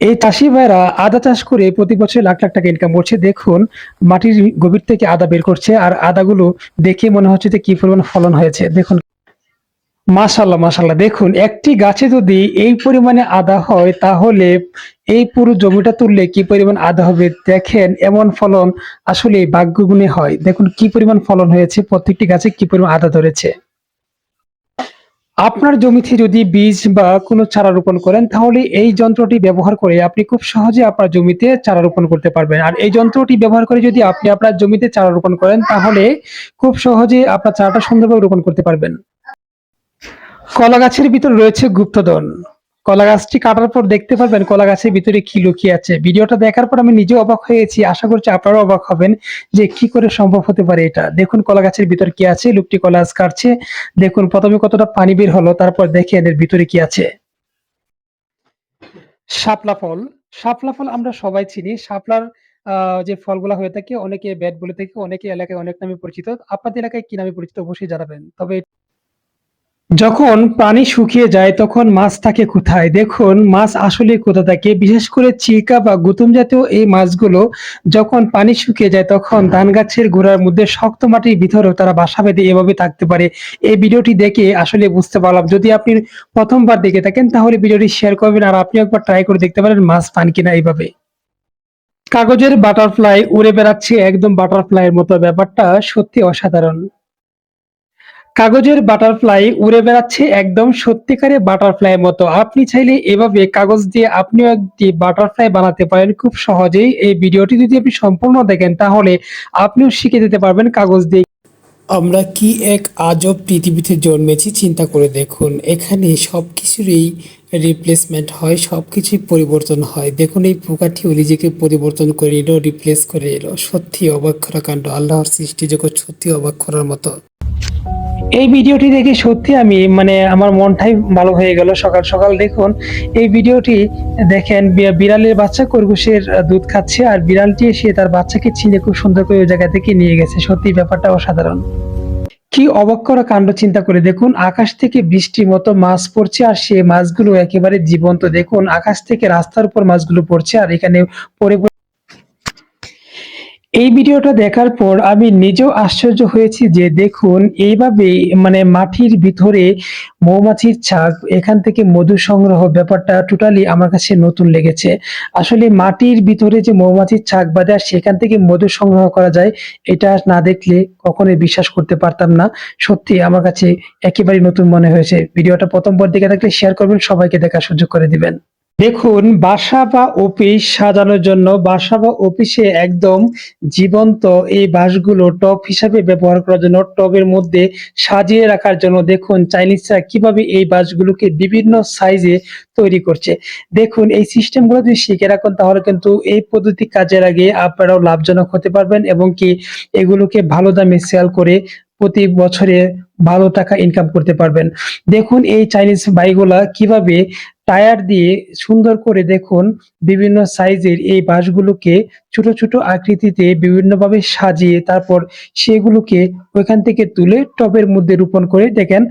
এই চাষি ভাইরা আদা চাষ করে প্রতি বছর লাখ লাখ টাকা ইনকাম করছে। দেখুন, মাটির গভীর থেকে আদা বের করছে আর আদাগুলো দেখে মনে হচ্ছে যে কি পরিমাণ ফলন হয়েছে। দেখুন মাশাল্লাহ মাশাল্লাহ দেখুন, একটি গাছে যদি এই পরিমাণে আদা হয়, তাহলে এই পুরো জমিটা তুললে কি পরিমাণ আদা হবে? দেখেন, এমন ফলন আসলে ভাগ্যগুণে হয়। দেখুন, কি পরিমাণ ফলন হয়েছে, প্রত্যেকটি গাছে কি পরিমাণ আদা ধরেছে। আপনার জমিতে যদি বীজ বা কোনো চারা রোপণ করেন, তাহলে এই যন্ত্রটি ব্যবহার করে আপনি খুব সহজে আপনার জমিতে চারা রোপণ করতে পারবেন। আর এই যন্ত্রটি ব্যবহার করে যদি আপনি আপনার জমিতে চারা রোপণ করেন, তাহলে খুব সহজে আপনার চারাটা সুন্দরভাবে রোপণ করতে পারবেন। কলা গাছের ভিতর রয়েছে গুপ্তধন। কলা গাছটি কাটার পর দেখতে পারবেন কলা গাছের ভিতরে কি লুকিয়ে আছে। ভিডিওটা দেখার পর আমি নিজে অবাক হয়েছি আশা করছি আপনারাও অবাক হবেন যে কি করে সম্ভব হতে পারে এটা। দেখুন কলা গাছের ভিতর কি আছে, লোকটি কলা গাছ কাটছে। দেখুন, প্রথমে কতটা পানি বের হলো, তারপর দেখে এদের ভিতরে কি আছে। শাপলা ফল। শাপলা ফল আমরা সবাই চিনি। শাপলার যে ফলগুলা হয়ে থাকে, অনেকে ব্যাট বলে থাকে, অনেকে এলাকায় অনেক নামে পরিচিত। আপনাদের এলাকায় কি নামে পরিচিত অবশ্যই জানাবেন। তবে যখন পানি শুকিয়ে যায়, তখন মাছ থাকে কোথায়? দেখুন, মাছ আসলে কোথা থাকে? বিশেষ করে চিকা বা গুতুম জাতীয় এই মাছগুলো যখন পানি শুকিয়ে যায়, তখন ধান গাছের গোড়ার মধ্যে শক্ত মাটির ভিতরেও তারা বাসা বেঁধে এভাবে থাকতে পারে। এই ভিডিওটি দেখে আসলে বুঝতে পারলাম। যদি আপনি প্রথমবার দেখে থাকেন, তাহলে ভিডিওটি শেয়ার করবেন আর আপনি একবার ট্রাই করে দেখতে পারেন মাছ পান কিনা এইভাবে। কাগজের বাটারফ্লাই উড়ে বেড়াচ্ছে, একদম বাটারফ্লাইয়ের মতো। ব্যাপারটা সত্যি অসাধারণ। কাগজের বাটারফ্লাই উড়ে বেড়াচ্ছে একদম সত্যিকারের বাটারফ্লাইয়ের মতো। আপনি চাইলে এভাবে কাগজ দিয়ে আপনিও একটি বাটারফ্লাই বানাতে পারেন। খুব সহজেই এই ভিডিওটি যদি আপনি সম্পূর্ণ দেখেন, তাহলে আপনিও শিখে যেতে পারবেন কাগজ দিয়ে। আমরা কি এক আজব পৃথিবীতে জন্মেছি, চিন্তা করে দেখুন। এখানে সব কিছুরই রিপ্লেসমেন্ট হয় সব কিছুই পরিবর্তন হয়। দেখুন, এই পোকাটিও নিজেকে পরিবর্তন করে এলো রিপ্লেস করে এলো সত্যি অবাক কাণ্ড, আল্লাহর সৃষ্টি জগৎ সত্যি অবাক করার মতো। এই ভিডিওটি দেখে সত্যি আমি মানে আমার মনটাই ভালো হয়ে গেল। সকাল সকাল দেখুন, এই ভিডিওটি দেখেন বিড়ালের বাচ্চা খরগোশের দুধ খাচ্ছে আর বিড়ালটি এসে তার বাচ্চাকে চিনে খুব সুন্দর করে ওই জায়গা থেকে নিয়ে গেছে। সত্যি ব্যাপারটা অসাধারণ। কি অবাক করা কাণ্ড চিন্তা করে দেখুন, আকাশ থেকে বৃষ্টির মতো মাছ পড়ছে আর সে মাছগুলো একেবারে জীবন্ত। দেখুন, আকাশ থেকে রাস্তার উপর মাছগুলো পড়ছে আর এখানে পরে এই ভিডিওটা দেখার পর আমি নিজেও আশ্চর্য হয়েছি যে দেখুন, এইভাবে মানে মাটির ভিতরে মৌমাছির ছাক এখান থেকে মধু সংগ্রহ ব্যাপারটা টোটালি আমার কাছে নতুন লেগেছে। আসলে মাটির ভিতরে যে মৌমাছির ছাক বাঁধে সেখান থেকে মধু সংগ্রহ করা যায়, এটা না দেখলে কখনোই বিশ্বাস করতে পারতাম না। সত্যি আমার কাছে একেবারে নতুন মনে হয়েছে। ভিডিওটা প্রথমবার দেখে থাকলে শেয়ার করবেন, সবাইকে দেখার সুযোগ করে দিবেন। দেখুন, বাসা বা অফিস সাজানোর জন্য বাসা বা অফিসে একদম জীবন্ত এই বাঁশগুলো টব হিসাবে ব্যবহার করার জন্য, টবের মধ্যে সাজিয়ে রাখার জন্য দেখুন চাইনিজরা কীভাবে এই বাঁশগুলোকে বিভিন্ন সাইজে তৈরি করছে। দেখুন, এই সিস্টেমগুলো যদি শিখে রাখুন, তাহলে কিন্তু এই পদ্ধতি কাজের আগে আপনারাও লাভজনক হতে পারবেন এবং কি এগুলোকে ভালো দামে সেল করে প্রতি বছরে ভালো টাকা ইনকাম করতে পারবেন। দেখুন, এই চাইনিজ বাইকগুলা কীভাবে টায়ার দিয়ে সুন্দর করে দেখুন বিভিন্ন সাইজের এই বাঁশগুলোকে ছোট ছোট আকৃতিতে বিভিন্নভাবে সাজিয়ে তারপর সেগুলোকে ওইখান থেকে তুলে টবের মধ্যে রোপণ করে দেখেন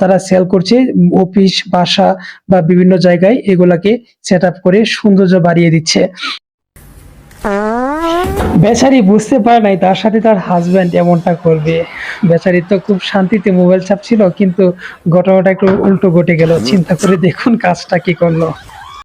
তারা সেল করছে অফিস বাসা বা বিভিন্ন জায়গায় এগুলাকে সেট করে সৌন্দর্য বাড়িয়ে দিচ্ছে। বেচারি বুঝতে পারে নাই তার সাথে তার হাজব্যান্ড এমনটা করবে। বেচারি তো খুব শান্তিতে মোবাইল চাপছিল কিন্তু ঘটনাটা একটু উল্টো ঘটে গেল। চিন্তা করে দেখুন কাজটা কি করল।